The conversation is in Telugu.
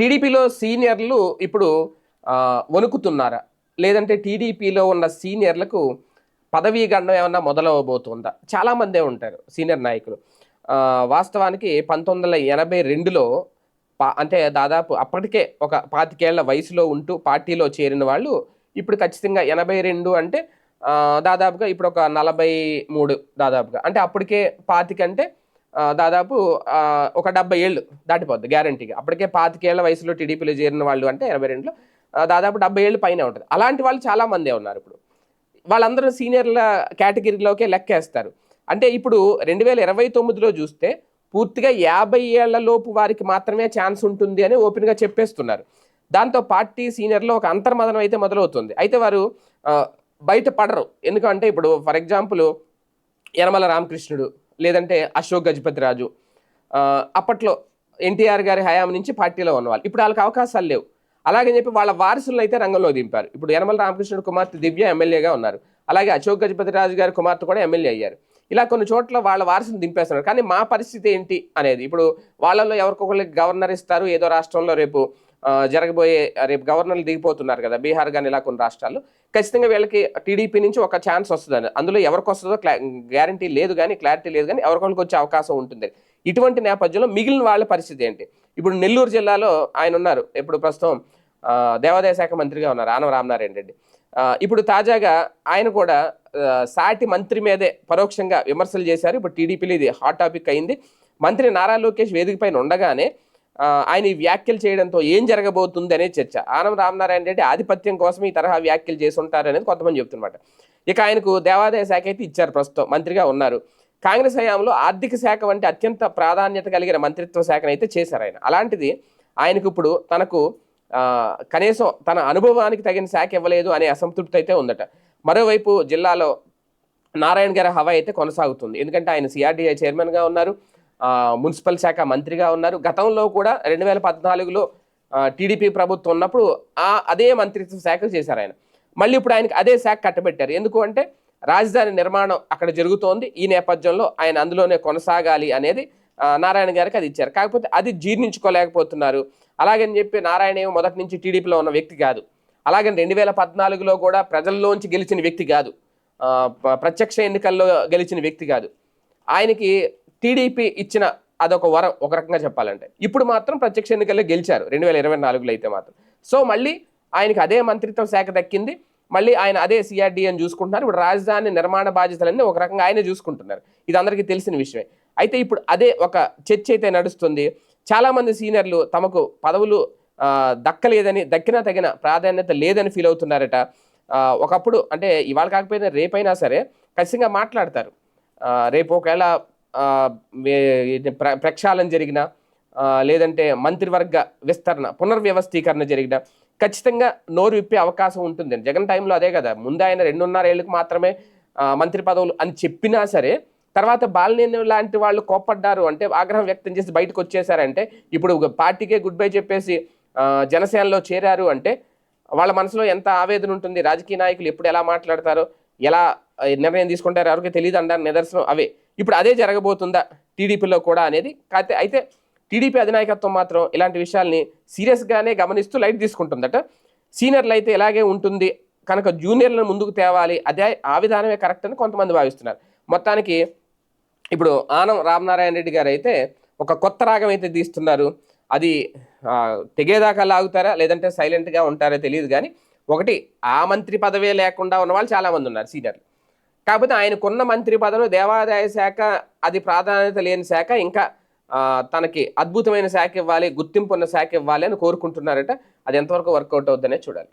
టీడీపీలో సీనియర్లు ఇప్పుడు వణుకుతున్నారా? లేదంటే టీడీపీలో ఉన్న సీనియర్లకు పదవీ గండం ఏమన్నా మొదలవబోతుందా? చాలామందే ఉంటారు సీనియర్ నాయకులు. వాస్తవానికి పంతొమ్మిది వందల ఎనభై రెండులో పా అంటే దాదాపు అప్పటికే ఒక పాతికేళ్ళ వయసులో ఉంటూ పార్టీలో చేరిన వాళ్ళు ఇప్పుడు ఖచ్చితంగా ఎనభై రెండు అంటే దాదాపుగా ఇప్పుడు ఒక నలభై మూడు దాదాపుగా. అంటే అప్పటికే పాతికంటే దాదాపు ఒక డెబ్బై ఏళ్ళు దాటిపోద్ది గ్యారంటీగా. అప్పటికే పాతికేళ్ళ వయసులో టీడీపీలో చేరిన వాళ్ళు అంటే ఎనభై రెండులో దాదాపు డెబ్బై ఏళ్ళు పైన ఉంటుంది. అలాంటి వాళ్ళు చాలా మందే ఉన్నారు ఇప్పుడు. వాళ్ళందరూ సీనియర్ల కేటగిరీలోకే లెక్కేస్తారు. అంటే ఇప్పుడు రెండు వేల ఇరవై తొమ్మిదిలో చూస్తే పూర్తిగా యాభై ఏళ్ళ లోపు వారికి మాత్రమే ఛాన్స్ ఉంటుంది అని ఓపెన్గా చెప్పేస్తున్నారు. దాంతో పార్టీ సీనియర్లో ఒక అంతర్మదనం అయితే మొదలవుతుంది. అయితే వారు బయట పడరు ఎందుకంటే ఇప్పుడు ఫర్ ఎగ్జాంపుల్ యనమల రామకృష్ణుడు లేదంటే అశోక్ గజపతి రాజు. అప్పట్లో ఎన్టీఆర్ గారి హయాం నుంచి పార్టీలో ఉన్నవాళ్ళు. ఇప్పుడు వాళ్ళకి అవకాశాలు లేవు. అలాగని చెప్పి వాళ్ళ వారసులను అయితే రంగంలో దింపారు. ఇప్పుడు యనమల రామకృష్ణుడు కుమార్తె దివ్య ఎమ్మెల్యేగా ఉన్నారు. అలాగే అశోక్ గజపతి రాజు గారి కుమార్తె కూడా ఎమ్మెల్యే అయ్యారు. ఇలా కొన్ని చోట్ల వాళ్ళ వారసులు దింపేస్తున్నారు. కానీ మా పరిస్థితి ఏంటి అనేది ఇప్పుడు వాళ్ళలో ఎవరికొకరికి గవర్నర్ ఇస్తారు ఏదో రాష్ట్రంలో రేపు జరగబోయే రేపు గవర్నర్లు దిగిపోతున్నారు కదా బీహార్ కానీ ఇలా కొన్ని రాష్ట్రాల్లో ఖచ్చితంగా వీళ్ళకి టీడీపీ నుంచి ఒక ఛాన్స్ వస్తుందని అందులో ఎవరికి వస్తుందో క్లా గ్యారంటీ లేదు కానీ క్లారిటీ లేదు కానీ ఎవరికొకరికి వచ్చే అవకాశం ఉంటుంది. ఇటువంటి నేపథ్యంలో మిగిలిన వాళ్ళ పరిస్థితి ఏంటి? ఇప్పుడు నెల్లూరు జిల్లాలో ఆయన ఉన్నారు. ఇప్పుడు ప్రస్తుతం దేవాదాయ శాఖ మంత్రిగా ఉన్నారు ఆనవ రామనారాయణ రెడ్డి. ఇప్పుడు తాజాగా ఆయన కూడా సాటి మంత్రి మీదే పరోక్షంగా విమర్శలు చేశారు. ఇప్పుడు టీడీపీలో ఇది హాట్ టాపిక్ అయింది. మంత్రి నారా లోకేష్ వేదిక పైన ఉండగానే ఆయన ఈ వ్యాఖ్యలు చేయడంతో ఏం జరగబోతుంది అనే చర్చ. ఆనం రామనారాయణ రెడ్డి ఆధిపత్యం కోసం ఈ తరహా వ్యాఖ్యలు చేసి ఉంటారు అనేది కొంతమంది చెప్తున్నమాట. ఇక ఆయనకు దేవాదాయ శాఖ అయితే ఇచ్చారు ప్రస్తుతం మంత్రిగా ఉన్నారు. కాంగ్రెస్ హయాంలో ఆర్థిక శాఖ వంటి అత్యంత ప్రాధాన్యత కలిగిన మంత్రిత్వ శాఖను అయితే చేశారు ఆయన. అలాంటిది ఆయనకు ఇప్పుడు తనకు కనీసం తన అనుభవానికి తగిన శాఖ ఇవ్వలేదు అనే అసంతృప్తి అయితే ఉందట. మరోవైపు జిల్లాలో నారాయణ గారి హవా అయితే కొనసాగుతుంది. ఎందుకంటే ఆయన సిఆర్డీఐ చైర్మన్గా ఉన్నారు. మున్సిపల్ శాఖ మంత్రిగా ఉన్నారు. గతంలో కూడా రెండు వేల పద్నాలుగులో టీడీపీ ప్రభుత్వం ఉన్నప్పుడు ఆ అదే మంత్రిత్వ శాఖ చేశారు ఆయన. మళ్ళీ ఇప్పుడు ఆయనకి అదే శాఖ కట్టబెట్టారు. ఎందుకు అంటే రాజధాని నిర్మాణం అక్కడ జరుగుతోంది. ఈ నేపథ్యంలో ఆయన అందులోనే కొనసాగాలి అనేది నారాయణ గారికి అది ఇచ్చారు. కాకపోతే అది జీర్ణించుకోలేకపోతున్నారు. అలాగని చెప్పి నారాయణ ఏమో మొదటి నుంచి టీడీపీలో ఉన్న వ్యక్తి కాదు. అలాగని రెండు వేల పద్నాలుగులో కూడా ప్రజల్లోంచి గెలిచిన వ్యక్తి కాదు. ప్రత్యక్ష ఎన్నికల్లో గెలిచిన వ్యక్తి కాదు. ఆయనకి టీడీపీ ఇచ్చిన అదొక వరం ఒక రకంగా చెప్పాలంటే. ఇప్పుడు మాత్రం ప్రత్యక్ష ఎన్నికల్లో గెలిచారు రెండు వేల ఇరవై నాలుగులో అయితే మాత్రం. సో మళ్ళీ ఆయనకి అదే మంత్రిత్వ శాఖ దక్కింది మళ్ళీ ఆయన అదే సిఆర్డీఎన్ చూసుకుంటున్నారు. ఇప్పుడు రాజధాని నిర్మాణ బాధ్యతలన్నీ ఒక రకంగా ఆయనే చూసుకుంటున్నారు. ఇది అందరికీ తెలిసిన విషయమే. అయితే ఇప్పుడు అదే ఒక చర్చ అయితే నడుస్తుంది. చాలామంది సీనియర్లు తమకు పదవులు దక్కలేదని దక్కినా తగిన ప్రాధాన్యత లేదని ఫీల్ అవుతున్నారట. ఒకప్పుడు అంటే ఇవాళ కాకపోయినా రేపైనా సరే ఖచ్చితంగా మాట్లాడతారు. రేపు ఒకవేళ ప్రక్షాళన జరిగిన లేదంటే మంత్రివర్గ విస్తరణ పునర్వ్యవస్థీకరణ జరిగిన ఖచ్చితంగా నోరు విప్పే అవకాశం ఉంటుంది. జగన్ టైంలో అదే కదా ముందు ఆయన రెండున్నర ఏళ్ళకి మాత్రమే మంత్రి పదవులు అని చెప్పినా సరే తర్వాత బాలినేని లాంటి వాళ్ళు కోప్పడ్డారు. అంటే ఆగ్రహం వ్యక్తం చేసి బయటకు వచ్చేసారంటే ఇప్పుడు పార్టీకే గుడ్ బై చెప్పేసి జనసేనలో చేరారు అంటే వాళ్ళ మనసులో ఎంత ఆవేదన ఉంటుంది? రాజకీయ నాయకులు ఎప్పుడు ఎలా మాట్లాడతారో? ఎలా నిర్ణయం తీసుకుంటారో? ఎవరికి తెలియదు అన్నారు నిదర్శనం అవే. ఇప్పుడు అదే జరగబోతుందా టీడీపీలో కూడా అనేది కాకపోతే అయితే టీడీపీ అధినాయకత్వం మాత్రం ఇలాంటి విషయాల్ని సీరియస్గానే గమనిస్తూ లైట్ తీసుకుంటుందట. సీనియర్లు అయితే ఇలాగే ఉంటుంది? కనుక జూనియర్లను ముందుకు తేవాలి. అదే ఆ విధానమే కరెక్ట్ అని కొంతమంది భావిస్తున్నారు. మొత్తానికి ఇప్పుడు ఆనం రామనారాయణ రెడ్డి గారు అయితే ఒక కొత్త రాగం అయితే తీస్తున్నారు. అది తెగేదాకా లాగుతారా? లేదంటే సైలెంట్గా ఉంటారా? తెలియదు కానీ ఒకటి ఆ మంత్రి పదవే లేకుండా ఉన్న వాళ్ళు చాలామంది ఉన్నారు సీనియర్లు. కాకపోతే ఆయనకున్న మంత్రి పదవులు దేవాదాయ శాఖ అది ప్రాధాన్యత లేని శాఖ ఇంకా తనకి అద్భుతమైన శాఖ ఇవ్వాలి గుర్తింపు ఉన్న శాఖ ఇవ్వాలి అని కోరుకుంటున్నారట. అది ఎంతవరకు వర్కౌట్ అవుతుందనే చూడాలి.